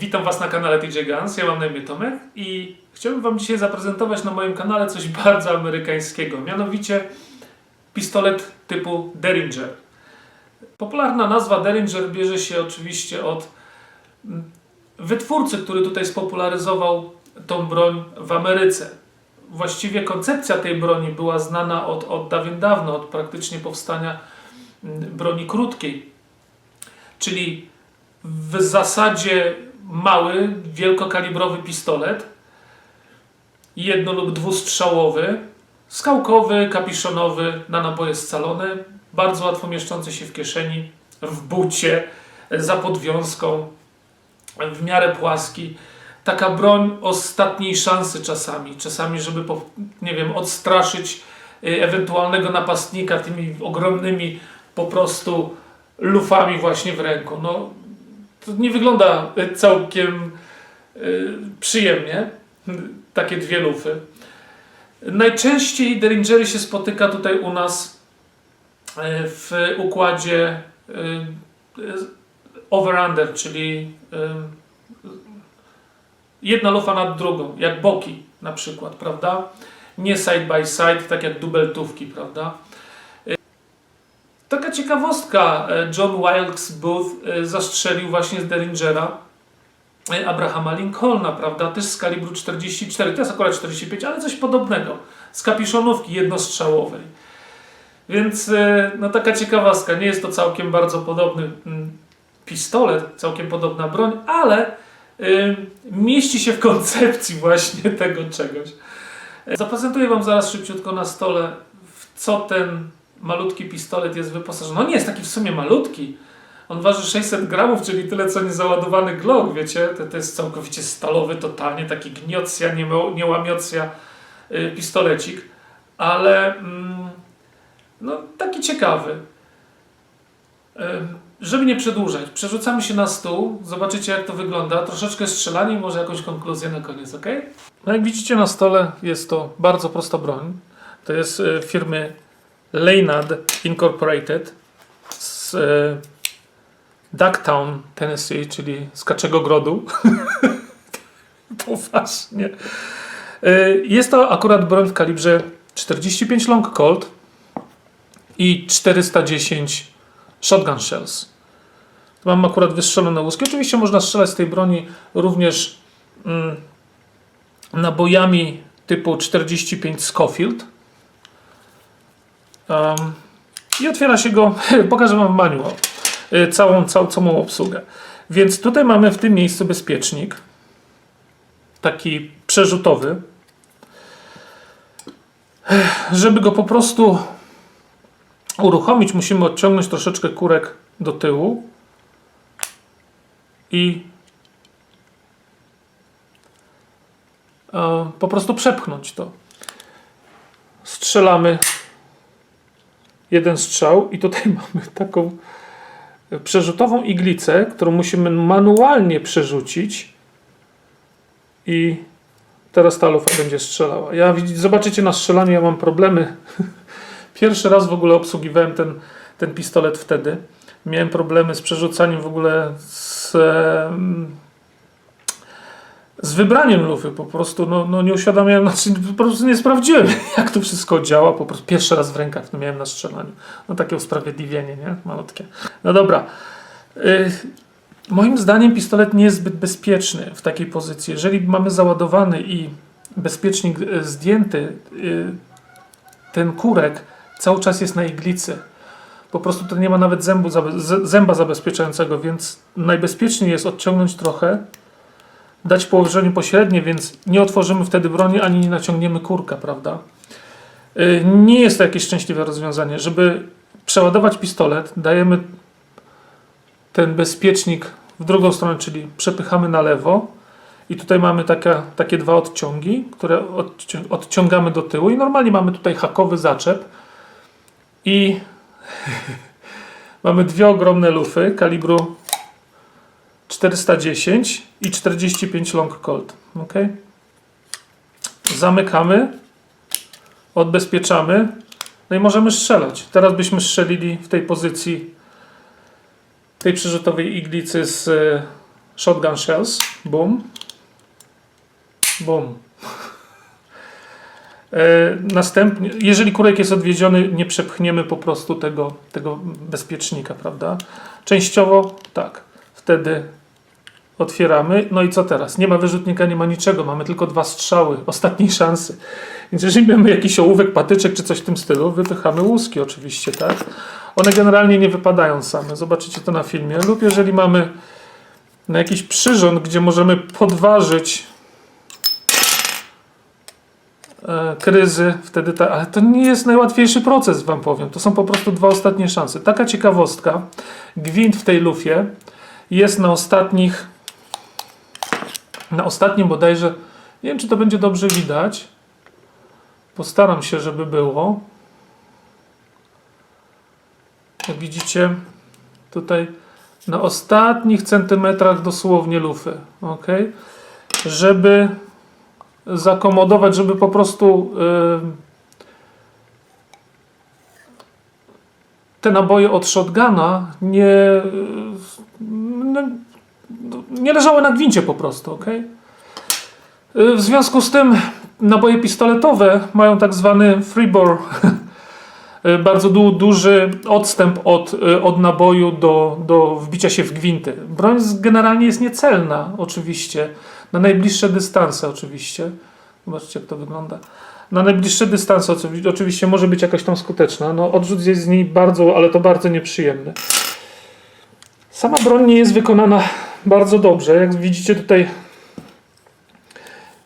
Witam Was na kanale DJ Guns, ja mam na imię Tomek i chciałbym Wam dzisiaj zaprezentować na moim kanale coś bardzo amerykańskiego, mianowicie pistolet typu Derringer. Popularna nazwa Derringer bierze się oczywiście od mm, wytwórcy, który tutaj spopularyzował tą broń w Ameryce. Właściwie koncepcja tej broni była znana od, od dawien dawno, od praktycznie powstania mm, broni krótkiej. Czyli w zasadzie mały, wielkokalibrowy pistolet, jedno lub dwustrzałowy, skałkowy, kapiszonowy, na naboje scalone, bardzo łatwo mieszczący się w kieszeni, w bucie, za podwiązką, w miarę płaski. Taka broń ostatniej szansy czasami, czasami, żeby, po, nie wiem, odstraszyć y, ewentualnego napastnika tymi ogromnymi po prostu lufami właśnie w ręku. No, to nie wygląda y, całkiem y, przyjemnie, takie dwie lufy. Najczęściej Derringery się spotyka tutaj u nas y, w układzie over-under, czyli jedna lufa nad drugą, jak boki na przykład, prawda? Nie side by side, tak jak dubeltówki, prawda? Taka ciekawostka, e, John Wilkes Booth e, zastrzelił właśnie z Derringera e, Abrahama Lincolna, prawda, też z kalibru 44, to jest akurat 45, ale coś podobnego, z kapiszonówki jednostrzałowej. Więc no taka ciekawostka, nie jest to całkiem bardzo podobny mm, pistolet, całkiem podobna broń, ale mieści się w koncepcji właśnie tego czegoś. Zaprezentuję Wam zaraz szybciutko na stole, w co ten malutki pistolet jest wyposażony. No nie jest taki w sumie malutki. On waży 600 gramów, czyli tyle co niezaładowany Glock, wiecie? To, to jest całkowicie stalowy, totalnie taki gniocja, nie, nie łamiocja y, pistolecik. Ale mm, no taki ciekawy. Ym, Żeby nie przedłużać, przerzucamy się na stół, zobaczycie jak to wygląda, troszeczkę strzelanie i może jakąś konkluzję na koniec, ok? No jak widzicie na stole jest to bardzo prosta broń. To jest y, firmy Leynard Incorporated z e, Ducktown, Tennessee, czyli z Kaczego Grodu. Poważnie. E, Jest to akurat broń w kalibrze 45 long Colt i 410 shotgun shells. Mam akurat wystrzelone łuski. Oczywiście można strzelać z tej broni również mm, nabojami typu 45 Schofield. Um, I otwiera się go, pokażę Wam manual, y, całą, całą, całą obsługę. Więc tutaj mamy w tym miejscu bezpiecznik, taki przerzutowy. Żeby go po prostu uruchomić, musimy odciągnąć troszeczkę kurek do tyłu i e, po prostu przepchnąć to. Strzelamy jeden strzał i tutaj mamy taką przerzutową iglicę, którą musimy manualnie przerzucić i teraz ta lufa będzie strzelała. Ja zobaczycie na strzelaniu, ja mam problemy. Pierwszy raz w ogóle obsługiwałem ten, ten pistolet wtedy. Miałem problemy z przerzucaniem w ogóle z, em, z wybraniem lufy. Po prostu no, no nie uświadamiałem, znaczy po prostu nie sprawdziłem, jak to wszystko działa. Po prostu pierwszy raz w rękach to miałem na strzelaniu. No takie usprawiedliwienie, nie? Malutkie. No dobra. Y, moim zdaniem pistolet nie jest zbyt bezpieczny w takiej pozycji. Jeżeli mamy załadowany i bezpiecznik y, zdjęty, y, ten kurek cały czas jest na iglicy. Po prostu to nie ma nawet zębu, zęba zabezpieczającego, więc najbezpieczniej jest odciągnąć trochę, dać położenie pośrednie, więc nie otworzymy wtedy broni ani nie naciągniemy kurka, prawda? Y, Nie jest to jakieś szczęśliwe rozwiązanie. Żeby przeładować pistolet, dajemy ten bezpiecznik w drugą stronę, czyli przepychamy na lewo i tutaj mamy taka, takie dwa odciągi, które odcią- odciągamy do tyłu i normalnie mamy tutaj hakowy zaczep i mamy dwie ogromne lufy kalibru 410 i 45 long colt. Ok? Zamykamy, odbezpieczamy, no i możemy strzelać. Teraz byśmy strzelili w tej pozycji tej przerzutowej iglicy z e, shotgun shells. Boom. Boom. E, Następnie, jeżeli kurek jest odwiedziony, nie przepchniemy po prostu tego, tego bezpiecznika, prawda? Częściowo tak. Wtedy otwieramy. No i co teraz? Nie ma wyrzutnika, nie ma niczego. Mamy tylko dwa strzały, ostatniej szansy. Więc jeżeli mamy jakiś ołówek, patyczek czy coś w tym stylu, wypychamy łuski oczywiście, tak? One generalnie nie wypadają same. Zobaczycie to na filmie. Lub jeżeli mamy na jakiś przyrząd, gdzie możemy podważyć e, kryzy, wtedy tak, ale to nie jest najłatwiejszy proces, wam powiem. To są po prostu dwa ostatnie szanse. Taka ciekawostka, gwint w tej lufie jest na ostatnich, na ostatnim bodajże, nie wiem czy to będzie dobrze widać, postaram się, żeby było. Jak widzicie, tutaj na ostatnich centymetrach dosłownie lufy, ok? Żeby zakomodować, żeby po prostu yy, te naboje od shotguna nie, no, nie leżały na gwincie po prostu, ok? W związku z tym naboje pistoletowe mają tak zwany freebore, y, bardzo du duży odstęp od, y, od naboju do, do wbicia się w gwinty. Broń generalnie jest niecelna, oczywiście, na najbliższe dystanse, oczywiście. Zobaczcie, jak to wygląda. Na najbliższe dystanse oczywi- oczywiście może być jakaś tam skuteczna. No, odrzut jest z niej bardzo, ale to bardzo nieprzyjemny. Sama broń nie jest wykonana bardzo dobrze. Jak widzicie tutaj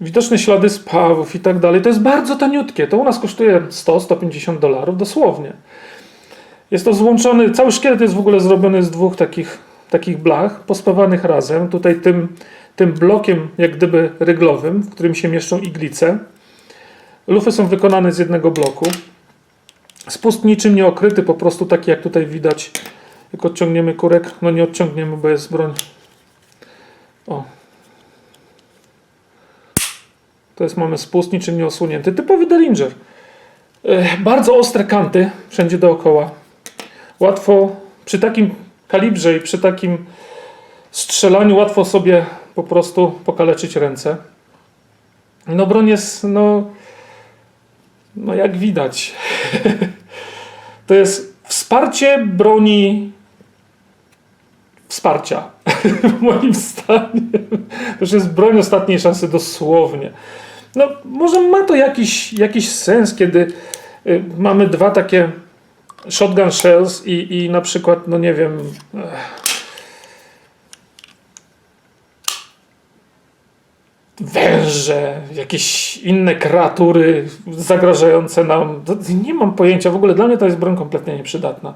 widoczne ślady spawów i tak dalej. To jest bardzo taniutkie. To u nas kosztuje 100-150 dolarów dosłownie. Jest to złączony, cały szkielet jest w ogóle zrobiony z dwóch takich, takich blach pospawanych razem. Tutaj tym, tym blokiem jak gdyby ryglowym, w którym się mieszczą iglice. Lufy są wykonane z jednego bloku. Spust niczym nie okryty, po prostu taki jak tutaj widać. Jak odciągniemy kurek, no nie odciągniemy, bo jest broń. O, to jest mamy spust niczym nie osłonięty. Typowy Derringer. E, Bardzo ostre kanty wszędzie dookoła. Łatwo przy takim kalibrze i przy takim strzelaniu łatwo sobie po prostu pokaleczyć ręce. No broń jest, no, no jak widać, to jest wsparcie broni wsparcia moim zdaniem. To już jest broń ostatniej szansy dosłownie. No, może ma to jakiś, jakiś sens, kiedy y, mamy dwa takie shotgun shells i, i na przykład, no nie wiem. Węże, jakieś inne kreatury zagrażające nam. Nie mam pojęcia. W ogóle dla mnie to jest broń kompletnie nieprzydatna.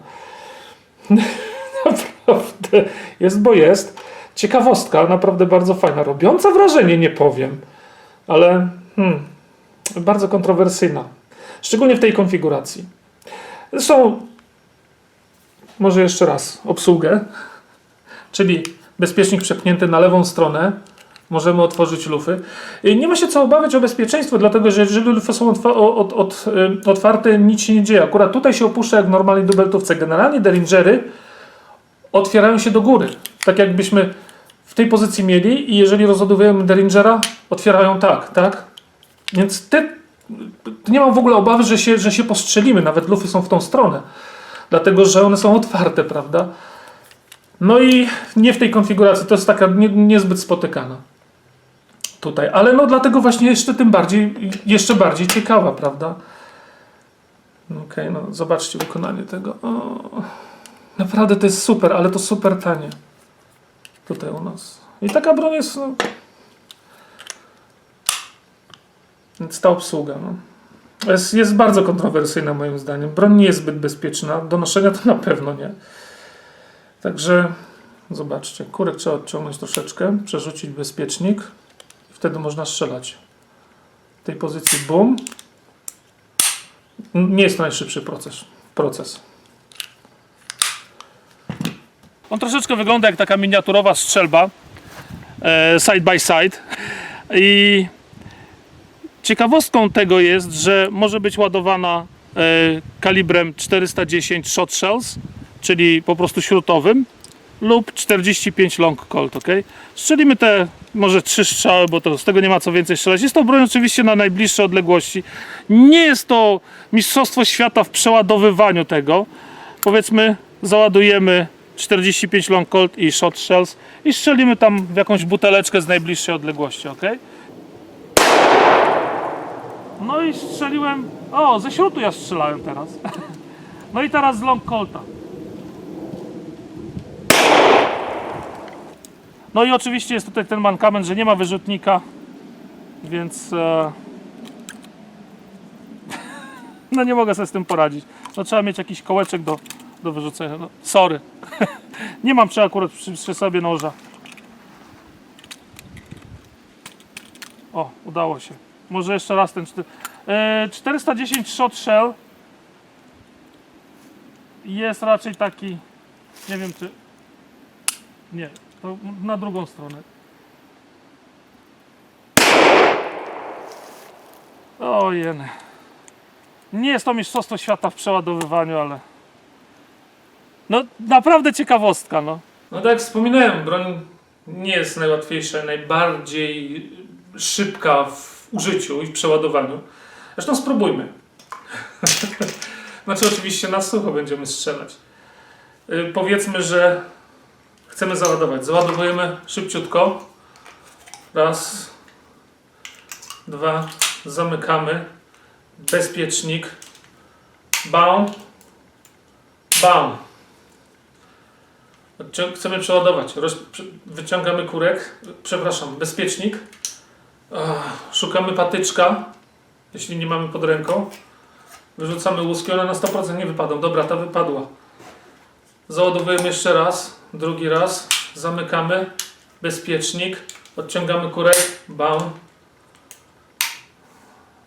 Naprawdę. Jest, bo jest. Ciekawostka, naprawdę bardzo fajna. Robiąca wrażenie, nie powiem. Ale hmm, bardzo kontrowersyjna. Szczególnie w tej konfiguracji. Zresztą, może jeszcze raz, obsługę. Czyli bezpiecznik przepchnięty na lewą stronę. Możemy otworzyć lufy. Nie ma się co obawiać o bezpieczeństwo, dlatego że jeżeli lufy są otwa- od, od, y, otwarte, nic się nie dzieje. Akurat tutaj się opuszcza jak normalnie do beltówce. Generalnie Derringery otwierają się do góry. Tak jakbyśmy w tej pozycji mieli i jeżeli rozładowujemy Derringera, otwierają tak, tak? Więc te, nie mam w ogóle obawy, że się, że się postrzelimy, nawet lufy są w tą stronę. Dlatego, że one są otwarte, prawda? No i nie w tej konfiguracji, to jest taka nie, niezbyt spotykana. Tutaj, ale no dlatego właśnie jeszcze tym bardziej, jeszcze bardziej ciekawa, prawda? Okej, no zobaczcie wykonanie tego. O. Naprawdę to jest super, ale to super tanie. Tutaj u nas. I taka broń jest. No... Więc ta obsługa. No. Jest, jest bardzo kontrowersyjna moim zdaniem. Broń nie jest zbyt bezpieczna. Do noszenia to na pewno nie. Także zobaczcie. Kurek trzeba odciągnąć troszeczkę, przerzucić bezpiecznik. I wtedy można strzelać. W tej pozycji boom. Nie jest to najszybszy proces. proces. On troszeczkę wygląda jak taka miniaturowa strzelba e, side by side. I ciekawostką tego jest, że może być ładowana e, kalibrem 410 shot shells, czyli po prostu śrutowym, lub 45 long colt, ok? Strzelimy te może trzy strzały, bo to z tego nie ma co więcej strzelać. Jest to broń oczywiście na najbliższe odległości. Nie jest to mistrzostwo świata w przeładowywaniu tego. Powiedzmy, załadujemy 45 long colt i shot shells i strzelimy tam w jakąś buteleczkę z najbliższej odległości, ok? No i strzeliłem. O, ze śrutu ja strzelałem teraz. No i teraz z long colta. No i oczywiście jest tutaj ten mankament, że nie ma wyrzutnika, więc e... no nie mogę sobie z tym poradzić. No trzeba mieć jakiś kołeczek do, do wyrzucenia. No, sorry. nie mam przy akurat przy, przy sobie noża. O, udało się. Może jeszcze raz ten czty- e, 410 shot shell jest raczej taki nie wiem czy nie, to na drugą stronę. O jeny. Nie jest to mistrzostwo świata w przeładowywaniu, ale no naprawdę ciekawostka, no. No tak jak wspominałem, broń nie jest najłatwiejsza, najbardziej szybka w użyciu i w przeładowaniu. Zresztą spróbujmy. znaczy oczywiście na sucho będziemy strzelać. Yy, powiedzmy, że chcemy załadować. Załadowujemy szybciutko. Raz, dwa, zamykamy. Bezpiecznik. Bam. Bam. Chcemy przeładować. Roz, wyciągamy kurek. Przepraszam, bezpiecznik. Szukamy patyczka, jeśli nie mamy pod ręką. Wyrzucamy łuski, one na 100% nie wypadą. Dobra, ta wypadła. Załadowujemy jeszcze raz, drugi raz, zamykamy, bezpiecznik, odciągamy kurek, bam.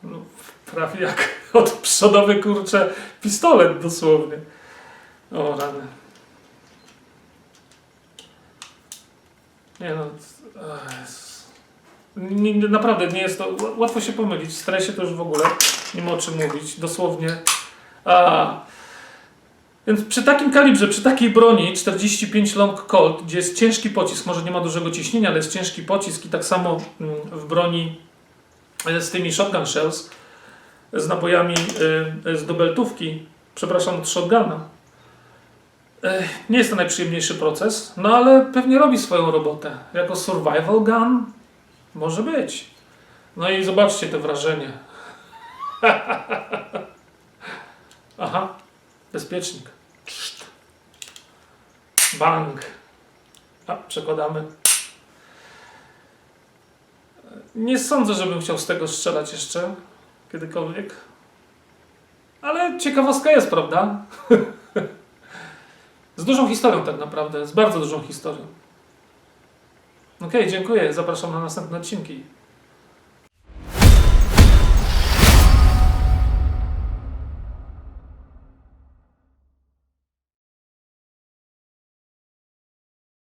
No, prawie jak od przodowy kurczę pistolet dosłownie. O rany. Nie no, Jezus. nie, nie, naprawdę nie jest to, łatwo się pomylić, w stresie to już w ogóle nie ma o czym mówić, dosłownie. A, więc przy takim kalibrze, przy takiej broni 45 Long Colt, gdzie jest ciężki pocisk, może nie ma dużego ciśnienia, ale jest ciężki pocisk i tak samo mm, w broni e, z tymi shotgun shells, z nabojami y, z dubeltówki, przepraszam, od shotguna. Nie jest to najprzyjemniejszy proces, no ale pewnie robi swoją robotę. Jako survival gun może być. No i zobaczcie to wrażenie. Aha. Bezpiecznik. Bang. A, przekładamy. Nie sądzę, żebym chciał z tego strzelać jeszcze kiedykolwiek. Ale ciekawostka jest, prawda? z dużą historią tak naprawdę, z bardzo dużą historią. Okej, dziękuję. Zapraszam na następne odcinki.